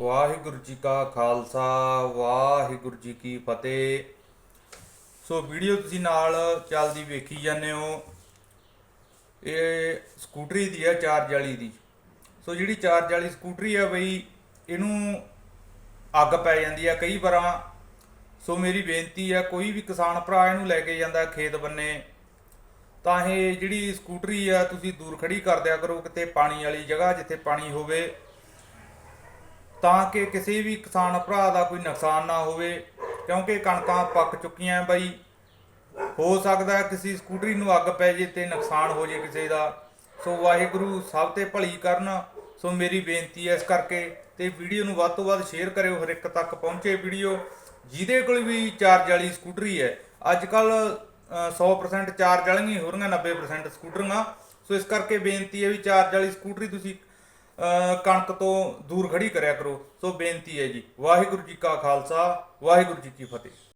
ਵਾਹਿਗੁਰੂ ਜੀ ਕਾ ਖਾਲਸਾ, ਵਾਹਿਗੁਰੂ ਜੀ ਕੀ ਫਤਿਹ। So video ਤੁਸੀਂ ਨਾਲ ਚੱਲਦੀ ਵੇਖੀ ਜਾਂਦੇ ਹੋ। ਇਹ ਸਕੂਟਰੀ ਦੀ ਹੈ, ਚਾਰਜ ਵਾਲੀ ਦੀ। ਸੋ ਜਿਹੜੀ ਚਾਰਜ ਵਾਲੀ ਸਕੂਟਰੀ ਆ ਬਈ, ਇਹਨੂੰ ਅੱਗ ਪੈ ਜਾਂਦੀ ਆ ਕਈ ਵਾਰਾਂ। ਸੋ ਮੇਰੀ ਬੇਨਤੀ ਆ, ਕੋਈ ਵੀ ਕਿਸਾਨ ਭਰਾ ਇਹਨੂੰ ਲੈ ਕੇ ਜਾਂਦਾ ਖੇਤ ਬੰਨੇ, ਤਾਂ ਇਹ ਜਿਹੜੀ ਸਕੂਟਰੀ ਆ, ਤੁਸੀਂ ਦੂਰ ਖੜੀ ਕਰ ਦਿਆ ਕਰੋ, ਕਿਤੇ ਪਾਣੀ ਵਾਲੀ ਜਗ੍ਹਾ ਜਿੱਥੇ ਪਾਣੀ ਹੋਵੇ। ਤਾਂ ਕਿ ਕਿਸੇ ਵੀ ਕਿਸਾਨ ਭਰਾ ਦਾ ਕੋਈ ਨੁਕਸਾਨ ਨਾ ਹੋਵੇ, ਕਿਉਂਕਿ ਕਣਕਾਂ ਪੱਕ ਚੁੱਕੀਆਂ ਹੈ ਬਾਈ। ਹੋ ਸਕਦਾ ਹੈ ਕਿਸੇ ਸਕੂਟਰੀ ਨੂੰ ਅੱਗ ਪੈ ਜੇ ਤੇ ਨੁਕਸਾਨ ਹੋ ਜੇ ਕਿਸੇ ਦਾ। ਸੋ ਵਾਹਿਗੁਰੂ ਸਭ ਤੇ ਭਲੀ ਕਰਨ। ਸੋ ਮੇਰੀ ਬੇਨਤੀ ਹੈ ਇਸ ਕਰਕੇ ਤੇ ਵੀਡੀਓ ਨੂੰ ਵੱਧ ਤੋਂ ਵੱਧ ਸ਼ੇਅਰ ਕਰਿਓ, ਹਰ ਇੱਕ ਤੱਕ ਪਹੁੰਚੇ ਵੀਡੀਓ, ਜਿਹਦੇ ਕੋਲ ਵੀ ਚਾਰਜ ਵਾਲੀ ਸਕੂਟਰੀ ਹੈ। ਅੱਜ ਕੱਲ 100% ਚਾਰਜ ਵਾਲੀਆਂ ਹੀ ਹੋ ਰਹੀਆਂ 90% ਸਕੂਟਰੀਆਂ। ਸੋ ਇਸ ਕਰਕੇ ਬੇਨਤੀ ਹੈ ਵੀ ਚਾਰਜ ਵਾਲੀ ਸਕੂਟਰੀ ਤੁਸੀਂ ਕਣਕ ਤੋਂ ਦੂਰ ਖੜੀ ਕਰਿਆ ਕਰੋ। ਸੋ ਬੇਨਤੀ ਹੈ ਜੀ, ਵਾਹਿਗੁਰੂ ਜੀ ਕਾ ਖਾਲਸਾ, ਵਾਹਿਗੁਰੂ ਜੀ ਕੀ ਫਤਿਹ।